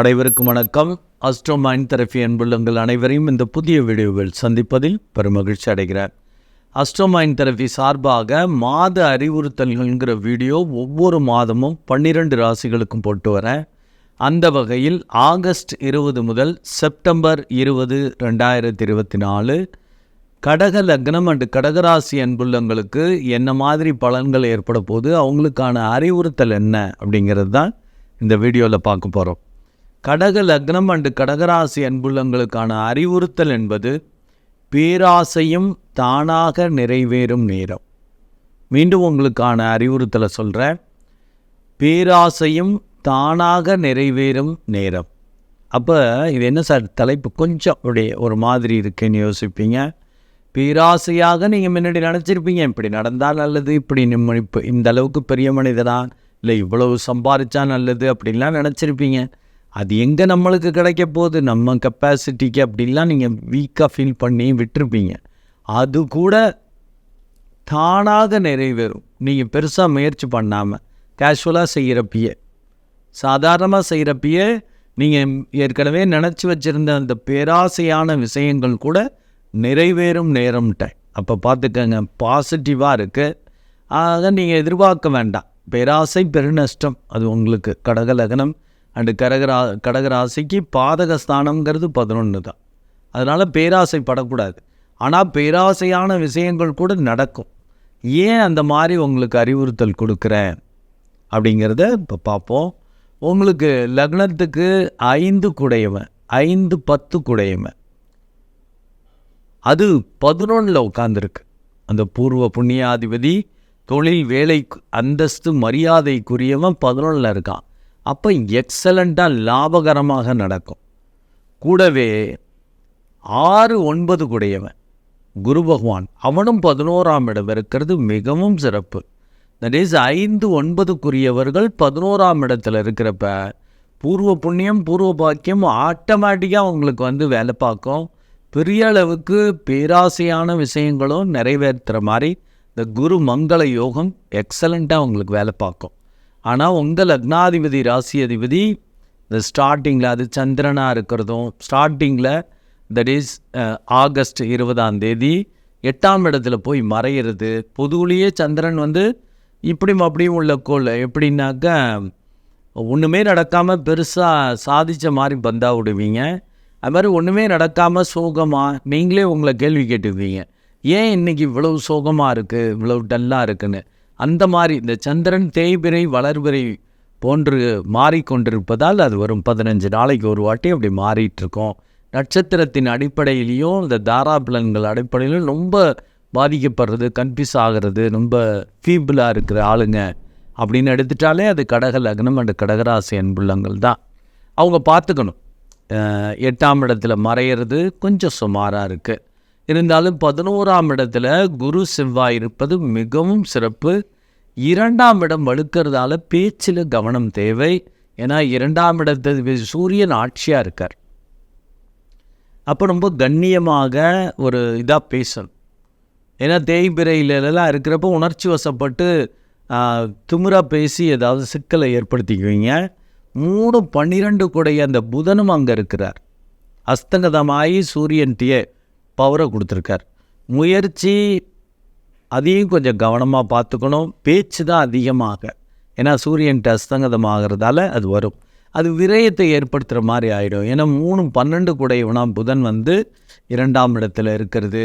அனைவருக்கும் வணக்கம். Astro mind therapy அன்புள்ளங்கள் அனைவரையும் இந்த புதிய வீடியோவில் சந்திப்பதில் பெருமகிழ்ச்சி அடைகிறேன். அஸ்ட்ரோ மைண்ட் தெரபி சார்பாக மாத அறிவுறுத்தல்கள்ங்கிற வீடியோ ஒவ்வொரு மாதமும் பன்னிரெண்டு ராசிகளுக்கும் போட்டு வரேன். அந்த வகையில் ஆகஸ்ட் இருபது முதல் செப்டம்பர் இருபது ரெண்டாயிரத்தி இருபத்தி நாலு கடக லக்னம் அண்டு கடகராசி அன்புள்ளங்களுக்கு என்ன மாதிரி பலன்கள் ஏற்பட போது அவங்களுக்கான அறிவுறுத்தல் என்ன அப்படிங்கிறது தான் இந்த வீடியோவில் பார்க்க போகிறோம் கடக லக்னம் அண்டு கடகராசி அன்புள்ளங்களுக்கான அறிவுறுத்தல் என்பது பேராசையும் தானாக நிறைவேறும் நேரம். மீண்டும் உங்களுக்கான அறிவுறுத்தலை சொல்கிறேன் பேராசையும் தானாக நிறைவேறும் நேரம். அப்போ இது என்ன சார் தலைப்பு? கொஞ்சம் அப்படியே ஒரு மாதிரி இருக்குன்னு யோசிப்பீங்க. பேராசையாக நீங்கள் முன்னாடி நினச்சிருப்பீங்க. இப்படி நடந்தால் நல்லது இப்படி நம்ம இப்போ இந்த அளவுக்கு பெரிய மனிதனா? இல்லை இவ்வளவு சம்பாதிச்சா நல்லது அப்படின்லாம் நினச்சிருப்பீங்க. அது எங்கே நம்மளுக்கு கிடைக்க போகுது? நம்ம கெப்பாசிட்டிக்கு அப்படிலாம் நீங்கள் வீக்காக ஃபீல் பண்ணி விட்டுருப்பீங்க. அது கூட தானாக நிறைவேறும். நீங்கள் பெருசாக முயற்சி பண்ணாமல் கேஷுவலாக செய்கிறப்பயே சாதாரணமாக செய்கிறப்பயே நீங்கள் ஏற்கனவே நினச்சி வச்சுருந்த அந்த பேராசையான விஷயங்கள் கூட நிறைவேறும் நேரம்ட்ட. அப்போ பார்த்துக்கங்க பாசிட்டிவாக இருக்குது ஆக நீங்கள் எதிர்பார்க்க வேண்டாம். பேராசை பெருநஷ்டம் அது உங்களுக்கு கடக லக்னம். அண்டு கடகரா கடகராசிக்கு பாதகஸ்தானங்கிறது பதினொன்று தான். அதனால் பேராசை படக்கூடாது. ஆனால் பேராசையான விஷயங்கள் கூட நடக்கும். ஏன் அந்த மாதிரி உங்களுக்கு அறிவுறுத்தல் கொடுக்குறேன்? அப்படிங்கிறத இப்போ பார்ப்போம் உங்களுக்கு லக்னத்துக்கு ஐந்து குடையவன் ஐந்து பத்து குடையவன். அது பதினொன்றில் உட்காந்துருக்கு அந்த பூர்வ புண்ணியாதிபதி தொழில் வேலை அந்தஸ்து மரியாதைக்குரியவன் பதினொன்றில் இருக்கான். அப்போ எக்ஸலண்ட்டாக லாபகரமாக நடக்கும். கூடவே ஆறு ஒன்பது குடையவன் குரு பகவான் அவனும் பதினோராம் இடம் இருக்கிறது மிகவும் சிறப்பு. தட் இஸ் ஐந்து ஒன்பதுக்குரியவர்கள் பதினோராம் இடத்துல இருக்கிறப்ப பூர்வ புண்ணியம் பூர்வ பாக்கியம் ஆட்டோமேட்டிக்காக அவங்களுக்கு வந்து வேலை பார்க்கும். பெரிய அளவுக்கு பேராசையான விஷயங்களும் நிறைவேற்றுற மாதிரி இந்த குரு மங்கள யோகம் எக்ஸலண்ட்டாக அவங்களுக்கு வேலை பார்க்கும். ஆனால் உங்கள் லக்னாதிபதி ராசி அதிபதி இந்த ஸ்டார்டிங்கில் அது சந்திரனாக இருக்கிறதும் ஸ்டார்டிங்கில் தட் இஸ் ஆகஸ்ட் இருபதாம் தேதி எட்டாம் இடத்துல போய் மறையிறது. பொதுவிலேயே சந்திரன் வந்து இப்படியும் அப்படியும் உள்ள கோல் எப்படின்னாக்கா ஒன்றுமே நடக்காமல் பெருசாக சாதித்த மாதிரி பந்தா விடுவீங்க. அது மாதிரி ஒன்றுமே நடக்காமல் சோகமாக நீங்களே உங்களை கேள்வி கேட்டுக்குவீங்க. ஏன் இன்றைக்கி இவ்வளவு சோகமாக இருக்குது இவ்வளவு டல்லாக இருக்குன்னு? அந்த மாதிரி இந்த சந்திரன் தேய்பிரை வளர்பிறை போன்று மாறிக்கொண்டிருப்பதால் அது வரும் பதினஞ்சு நாளைக்கு ஒரு வாட்டி அப்படி மாறிட்டுருக்கோம். நட்சத்திரத்தின் அடிப்படையிலையும் இந்த தாராபலன்கள் அடிப்படையிலும் ரொம்ப பாதிக்கப்படுறது கன்ஃபியூஸ் ஆகிறது ரொம்ப ஃபீபிளாக இருக்கிற ஆளுங்க அப்படின்னு எடுத்துட்டாலே அது கடக லக்னம் அண்டு கடகராசி அன்புள்ளங்கள் தான். அவங்க பார்த்துக்கணும். எட்டாம் இடத்துல மறையிறது கொஞ்சம் சுமாராக இருக்குது இருந்தாலும் பதினோராம் இடத்துல குரு செவ்வாய் இருப்பது மிகவும் சிறப்பு. இரண்டாம் இடம் வலுக்கிறதால பேச்சில் கவனம் தேவை. ஏன்னா இரண்டாம் இடத்து சூரியன் ஆட்சியாக இருக்கார். அப்போ ரொம்ப கண்ணியமாக ஒரு இதாக பேசணும். ஏன்னா தேய்பிரையிலலாம் இருக்கிறப்ப உணர்ச்சி வசப்பட்டு திமுறா பேசி ஏதாவது சிக்கலை ஏற்படுத்திக்குவீங்க. மூணு பன்னிரெண்டு கூடைய அந்த புதனும் அங்கே இருக்கிறார். அஸ்தங்கதமாகி சூரியன்ட்டியே. பவரை கொடுத்துருக்கார். முயற்சி அதையும் கொஞ்சம் கவனமாக பார்த்துக்கணும். பேச்சு தான் அதிகமாக. ஏன்னா சூரியன்ட்டு அஸ்தங்கதமாகிறதால அது வரும். அது விரயத்தை ஏற்படுத்துகிற மாதிரி ஆகிடும் ஏன்னா மூணு பன்னெண்டு கூடையவனா புதன் வந்து இரண்டாம் இடத்துல இருக்கிறது.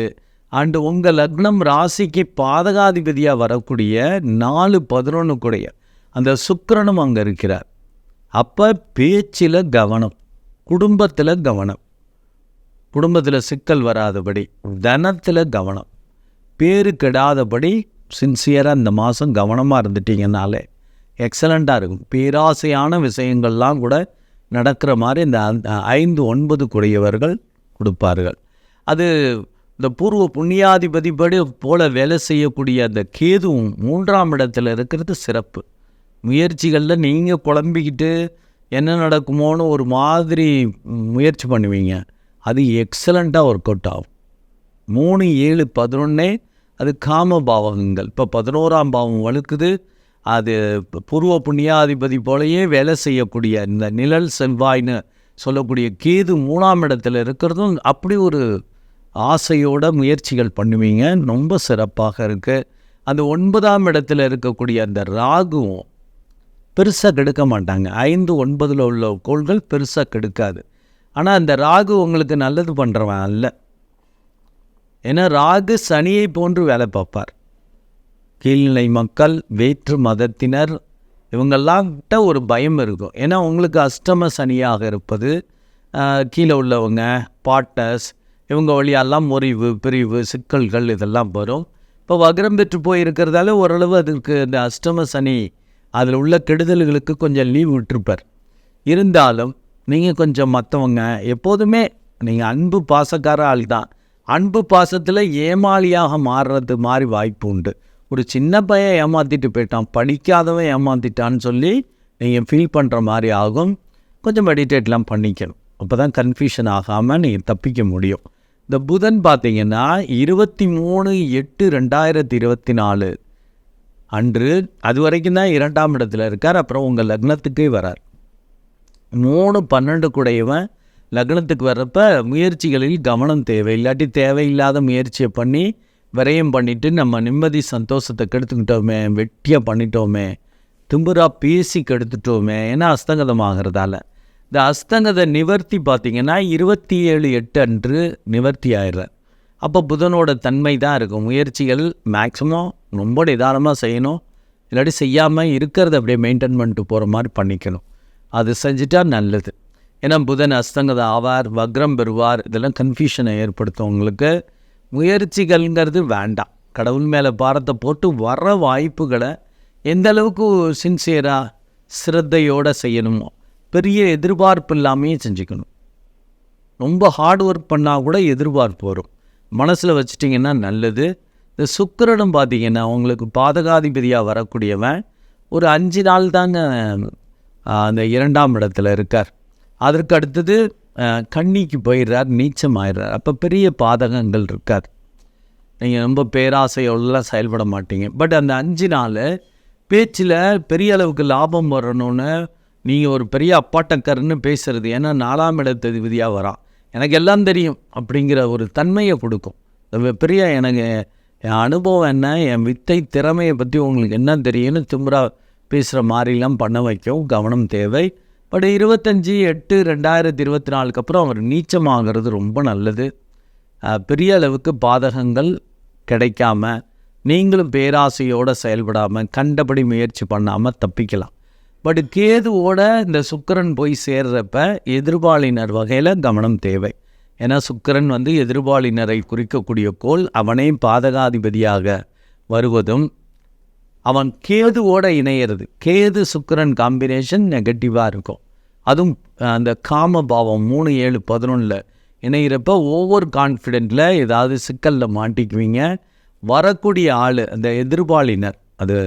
அண்டு உங்கள் லக்னம் ராசிக்கு பாதகாதிபதியாக வரக்கூடிய நாலு பதினொன்று கூடைய. அந்த சுக்கரனும் அங்கே இருக்கிறார். அப்போ பேச்சில் கவனம் குடும்பத்தில் கவனம். குடும்பத்தில் சிக்கல் வராதபடி தனத்தில் கவனம். பேரு கெடாதபடி சின்சியராக இந்த மாதம் கவனமாக இருந்துட்டீங்கனாலே எக்ஸலண்ட்டாக இருக்கும். பேராசையான விஷயங்கள்லாம் கூட நடக்கிற மாதிரி இந்த ஐந்து ஒன்பது குடையவர்கள் கொடுப்பார்கள். அது இந்த பூர்வ புண்ணியாதிபதி படி போல வேலை செய்யக்கூடிய அந்த கேதுவும் மூன்றாம் இடத்துல இருக்கிறது சிறப்பு. முயற்சிகளில் நீங்கள் குழம்பிக்கிட்டு என்ன நடக்குமோன்னு ஒரு மாதிரி முயற்சி பண்ணுவீங்க. அது எக்ஸலண்ட்டாக ஒர்க் அவுட் ஆகும். மூணு ஏழு பதினொன்னே அது காம பாவகங்கள். இப்போ பதினோராம் பாவம் வலுக்குது. அது பூர்வ புண்ணியாதிபதி போலயே வேலை செய்யக்கூடிய இந்த நிழல் செவ்வாய்னு சொல்லக்கூடிய கேது மூணாம் இடத்துல இருக்கிறதும் அப்படி ஒரு ஆசையோட முயற்சிகள் பண்ணுவீங்க. ரொம்ப சிறப்பாக இருக்குது அந்த ஒன்பதாம் இடத்துல இருக்கக்கூடிய அந்த ராகுவும் பெருசாக கெடுக்க மாட்டாங்க. ஐந்து ஒன்பதில் உள்ள கோள்கள் பெருசாக கெடுக்காது. ஆனால் அந்த ராகு உங்களுக்கு நல்லது பண்ணுறவன் அல்ல. ஏன்னா ராகு சனியை போன்று வேலை பார்ப்பார். கீழ்நிலை மக்கள் வேற்று மதத்தினர் இவங்கெல்லாம் கிட்ட ஒரு பயம் இருக்கும். ஏன்னா உங்களுக்கு அஷ்டம சனியாக இருப்பது கீழே உள்ளவங்க பாட்டர்ஸ் இவங்க வழியெல்லாம் முறிவு பிரிவு சிக்கல்கள் இதெல்லாம் வரும். இப்போ வக்ரம் பெற்று போயிருக்கிறதால ஓரளவு அதுக்கு இந்த அஷ்டம சனி அதில் உள்ள கெடுதல்களுக்கு கொஞ்சம் லீவ் விட்டுருப்பார். இருந்தாலும் நீங்கள் கொஞ்சம் மற்றவங்க எப்போதுமே நீங்கள் அன்பு பாசக்கார ஆள் தான் அன்பு பாசத்தில் ஏமாளியாக மாறுறது மாதிரி வாய்ப்பு உண்டு. ஒரு சின்ன பையன் ஏமாற்றிட்டு போயிட்டான் படிக்காதவன் ஏமாற்றிட்டான்னு சொல்லி நீங்கள் ஃபீல் பண்ணுற மாதிரி ஆகும். கொஞ்சம் மெடிடேட்லாம் பண்ணிக்கணும். அப்போ தான் கன்ஃபியூஷன் ஆகாமல் நீங்கள் தப்பிக்க முடியும். இந்த புதன் பார்த்தீங்கன்னா இருபத்தி மூணு எட்டு ரெண்டாயிரத்தி இருபத்தி நாலு அன்று அது வரைக்கும் தான் இரண்டாம் இடத்துல இருக்கார் அப்புறம் உங்கள் லக்னத்துக்கே வரார். மூணு பன்னெண்டு கூடையவன் லக்னத்துக்கு வர்றப்ப முயற்சிகளில் கவனம் தேவை. இல்லாட்டி தேவையில்லாத முயற்சியை பண்ணி விரயம் பண்ணிவிட்டு நம்ம நிம்மதி சந்தோஷத்தை கெடுத்துக்கிட்டோமே வெட்டியாக பண்ணிட்டோமே திம்புராக பேசி கெடுத்துட்டோமே ஏன்னா அஸ்தங்கதம் ஆகிறதால. இந்த அஸ்தங்கத நிவர்த்தி பார்த்தீங்கன்னா இருபத்தி ஏழு எட்டு அன்று நிவர்த்தி ஆயிடுறேன் அப்போ புதனோட தன்மை தான் இருக்கும். முயற்சிகள் மேக்ஸிமம் ரொம்ப நிதானமாக செய்யணும். இல்லாட்டி செய்யாமல் இருக்கிறத அப்படியே மெயின்டைன் பண்ணிட்டு போகிற மாதிரி பண்ணிக்கணும். அது செஞ்சிட்டா நல்லது. ஏன்னா புதன் அஸ்தங்கத ஆவார் வக்ரம் பெறுவார். இதெல்லாம் கன்ஃபியூஷனை ஏற்படுத்தும் உங்களுக்கு. முயற்சிகள்ங்கிறது வேண்டாம். கடவுள் மேலே பாரத்தை போட்டு வர வாய்ப்புகளை எந்த அளவுக்கு சின்சியராக சிரத்தையோடு செய்யணுமோ பெரிய எதிர்பார்ப்பு இல்லாமையே செஞ்சுக்கணும். ரொம்ப ஹார்ட் ஒர்க் பண்ணால் கூட எதிர்பார்ப்பு வரும். மனசில் வச்சிட்டிங்கன்னா நல்லது. இந்த சுக்கரனும் பார்த்தீங்கன்னா உங்களுக்கு பாதகாதிபதியாக வரக்கூடியவன். ஒரு அஞ்சு நாள் தாங்க அந்த இரண்டாம் இடத்துல இருக்கார். அதற்கு அடுத்தது கண்ணிக்கு போயிடுறார் நீச்சம் ஆயிடுறார் அப்போ பெரிய பாதகங்கள் இருக்காது. நீங்கள் ரொம்ப பேராசையோடலாம் செயல்பட மாட்டீங்க. பட் அந்த அஞ்சு நாள் பேச்சில் பெரிய அளவுக்கு லாபம் வரணும்னு நீங்கள் ஒரு பெரிய அப்பாட்டக்கர்னு பேசுகிறது ஏன்னா நாலாம் இடத்ததிபதியாக வரான் எனக்கு எல்லாம் தெரியும் அப்படிங்கிற ஒரு தன்மையை கொடுக்கும். பெரிய எனக்கு என் அனுபவம் என்ன என் வித்தை திறமையை பற்றி உங்களுக்கு என்ன தெரியும்னு திமுறா பேசுகிற மாதிரிலாம் பண்ண வைக்கும் கவனம் தேவை. பட் இருபத்தஞ்சி எட்டு ரெண்டாயிரத்தி இருபத்தி நாலுக்கு அப்புறம் அவர் நீச்சமாகிறது ரொம்ப நல்லது. பெரிய அளவுக்கு பாதகங்கள் கிடைக்காம நீங்களும் பேராசையோடு செயல்படாமல் கண்டபடி முயற்சி பண்ணாமல் தப்பிக்கலாம். பட் கேதுவோட இந்த சுக்கிரன் போய் சேர்றப்ப எதிர்பாலினர் வகையில் கவனம் தேவை. ஏன்னா சுக்கிரன் வந்து எதிர்பாலினரை குறிக்கக்கூடிய கோள் அவனே பாதகாதிபதியாக வருவதும் அவன் கேதுவோட இணையிறது. கேது சுக்கரன் காம்பினேஷன் நெகட்டிவாக இருக்கும். அதுவும் அந்த காம பாவம் மூணு ஏழு பதினொன்றில் இணையிறப்ப ஓவர் கான்ஃபிடென்ட்டில் ஏதாவது சிக்கலில் மாட்டிக்குவீங்க. வரக்கூடிய ஆள் அந்த எதிர்பாலினர் அது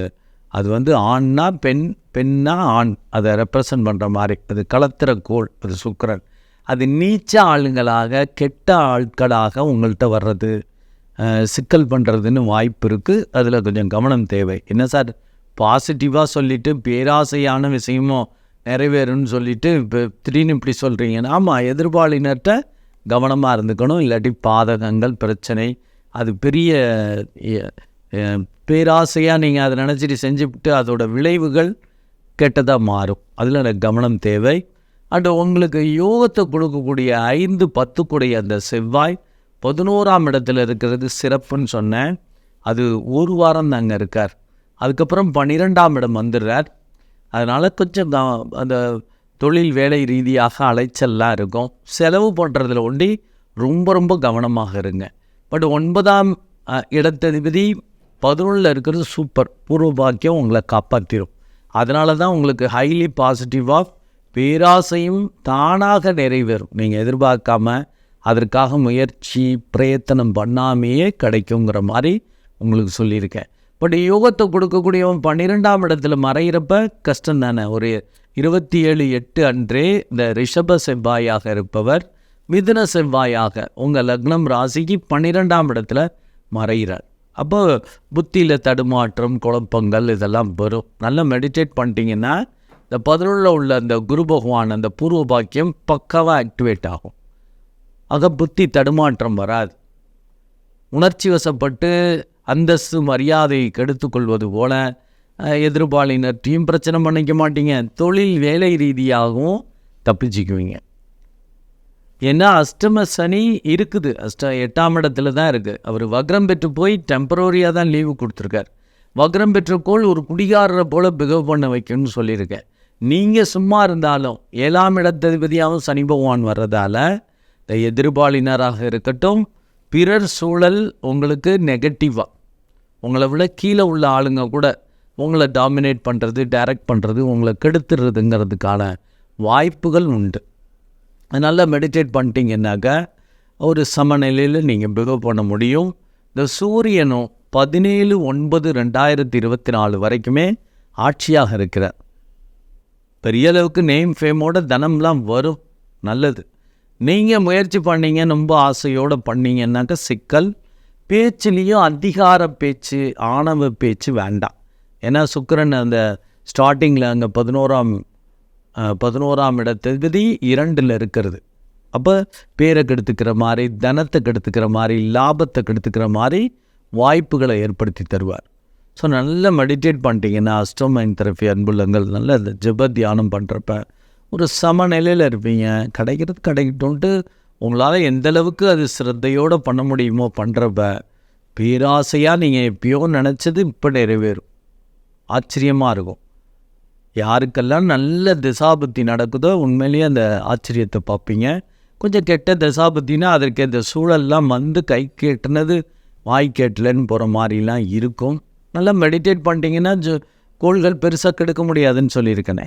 அது வந்து ஆண்னா பெண் பெண்ணா ஆண் அதை ரெப்ரசன்ட் பண்ணுற மாதிரி. அது கலத்திர கோள் அது சுக்கரன். அது நீச்ச ஆளுங்களாக கெட்ட ஆட்களாக உங்கள்கிட்ட வர்றது. சிக்கல் பண்ணுறதுன்னு வாய்ப்பு இருக்குது அதில் கொஞ்சம் கவனம் தேவை. என்ன சார்? பாசிட்டிவாக சொல்லிவிட்டு பேராசையான விஷயமும் நிறைவேறும்னு சொல்லிட்டு இப்போ திடீர்னு இப்படி சொல்கிறீங்கன்னா ஆமாம் எதிர்பாலினர்கிட்ட கவனமாக இருந்துக்கணும். இல்லாட்டி பாதகங்கள் பிரச்சனை அது பெரிய பேராசையாக நீங்கள் அதை நினச்சிட்டு செஞ்சுவிட்டு அதோட விளைவுகள் கெட்டதாக மாறும். அதில் எனக்கு கவனம் தேவை. அண்ட் உங்களுக்கு யோகத்தை கொடுக்கக்கூடிய ஐந்து பத்துக்குடைய அந்த செவ்வாய் பதினோராம் இடத்துல இருக்கிறது சிறப்புன்னு சொன்னேன். அது ஒரு வாரம் தாங்க இருக்கார். அதுக்கப்புறம் பன்னிரெண்டாம் இடம் வந்துடுறார். அதனால் கொஞ்சம் அந்த தொழில் வேலை ரீதியாக அலைச்சல்லாம் இருக்கும். செலவு பண்ணுறதுல ஒண்டி ரொம்ப ரொம்ப கவனமாக இருங்க. பட் ஒன்பதாம் இடத்ததிபதி பதினொன்றில் இருக்கிறது சூப்பர். பூர்வ பாக்கியம் உங்களை காப்பாற்றிடும் அதனால தான் உங்களுக்கு ஹைலி பாசிட்டிவாக பேராசையும் தானாக நிறைவேறும். நீங்கள் எதிர்பார்க்காம அதற்காக முயற்சி பிரயத்தனம் பண்ணாமையே கிடைக்குங்கிற மாதிரி உங்களுக்கு சொல்லியிருக்கேன். பட் யோகத்தை கொடுக்கக்கூடியவன் பன்னிரெண்டாம் இடத்துல மறையிறப்ப கஷ்டம் தானே. ஒரு இருபத்தி ஏழு எட்டு அன்றே இந்த ரிஷப செவ்வாயாக இருப்பவர் மிதுன செவ்வாயாக உங்கள் லக்னம் ராசிக்கு பன்னிரெண்டாம் இடத்துல மறைகிறார் அப்போ புத்தியில் தடுமாற்றம் குழப்பங்கள் இதெல்லாம் வரும். நல்லா மெடிடேட் பண்ணிட்டீங்கன்னா இந்த பதினொழில் உள்ள அந்த குரு பகவான் அந்த பூர்வ பாக்கியம் பக்காவாக ஆக்டிவேட் ஆகும். அகப்புத்தி புத்தி தடுமாற்றம் வராது. உணர்ச்சி வசப்பட்டு அந்தஸ்து மரியாதையை கெடுத்துக்கொள்வது போல அஹ், எதிர்பாலினர்ட்டையும் பிரச்சனை பண்ணிக்க மாட்டீங்க. தொழில் வேலை ரீதியாகவும் தப்பிச்சுக்குவீங்க. ஏன்னா அஷ்டம சனி இருக்குது. அஷ்ட எட்டாம் இடத்துல தான் இருக்குது அவர் வக்ரம் பெற்று போய் டெம்பரரியாக தான் லீவு கொடுத்துருக்கார். வக்ரம் பெற்றுக்கோள் கோள் ஒரு குடிகாரரை போல் பிகவ் பண்ண வைக்கணும்னு சொல்லியிருக்கேன் நீங்கள் சும்மா இருந்தாலும் ஏழாம் இடத்ததிபதியாகவும் சனி பகவான் வர்றதால எதிர்பாலினராக இருக்கட்டும் பிறர் சூழல் உங்களுக்கு நெகட்டிவாக உங்களை விட கீழே உள்ள ஆளுங்க கூட உங்களை டாமினேட் பண்ணுறது டைரக்ட் பண்ணுறது உங்களை கெடுத்துடுறதுங்கிறதுக்கான வாய்ப்புகள் உண்டு. அதனால் மெடிடேட் பண்ணிட்டீங்கன்னாக்கா ஒரு சமநிலையில் நீங்கள் பிகவ் பண்ண முடியும். இந்த சூரியனும் பதினேழு ஒன்பது ரெண்டாயிரத்தி இருபத்தி நாலு வரைக்குமே ஆட்சியாக இருக்கிறார். பெரிய அளவுக்கு நேம் ஃபேமோட தனம்லாம் வரும். நல்லது. நீங்கள் முயற்சி பண்ணீங்க ரொம்ப ஆசையோடு பண்ணீங்கன்னாக்கா சிக்கல். பேச்சுலேயும் அதிகார பேச்சு ஆணவ பேச்சு வேண்டாம். ஏன்னா சுக்கரன் அந்த ஸ்டார்டிங்கில் அங்கே பதினோராம் பதினோராம் இடத்தகுதி இரண்டில் இருக்கிறது. அப்போ பேரை கெடுத்துக்கிற மாதிரி தனத்தை கெடுத்துக்கிற மாதிரி லாபத்தை கெடுத்துக்கிற மாதிரி வாய்ப்புகளை ஏற்படுத்தி தருவார். ஸோ நல்லா மெடிடேட் பண்ணிட்டீங்கன்னா அஸ்டோமைன் தெரப்பி அன்புள்ளங்கள் நல்ல ஜெப தியானம் பண்ணுறப்ப ஒரு சமநிலையில் இருப்பீங்க. கிடைக்கிறது கிடைக்கட்டும்ன்ட்டு உங்களால் எந்தளவுக்கு அது சிரத்தையோடு பண்ண முடியுமோ பண்ணுறப்ப பேராசையாக நீங்கள் எப்பயோ நினச்சது இப்போ நிறைவேறும். ஆச்சரியமாக இருக்கும். யாருக்கெல்லாம் நல்ல திசாபுத்தி நடக்குதோ உண்மையிலேயே அந்த ஆச்சரியத்தை பார்ப்பீங்க. கொஞ்சம் கெட்ட திசாபுத்தினா அதற்கு இந்த சூழல்லாம் வந்து கை கேட்டுனது வாய் கேட்டலன்னு போகிற மாதிரிலாம் இருக்கும். நல்லா மெடிடேட் பண்ணிட்டீங்கன்னா ஜ- கோள்கள் பெருசாக கெடுக்க முடியாதுன்னு சொல்லியிருக்கேனே.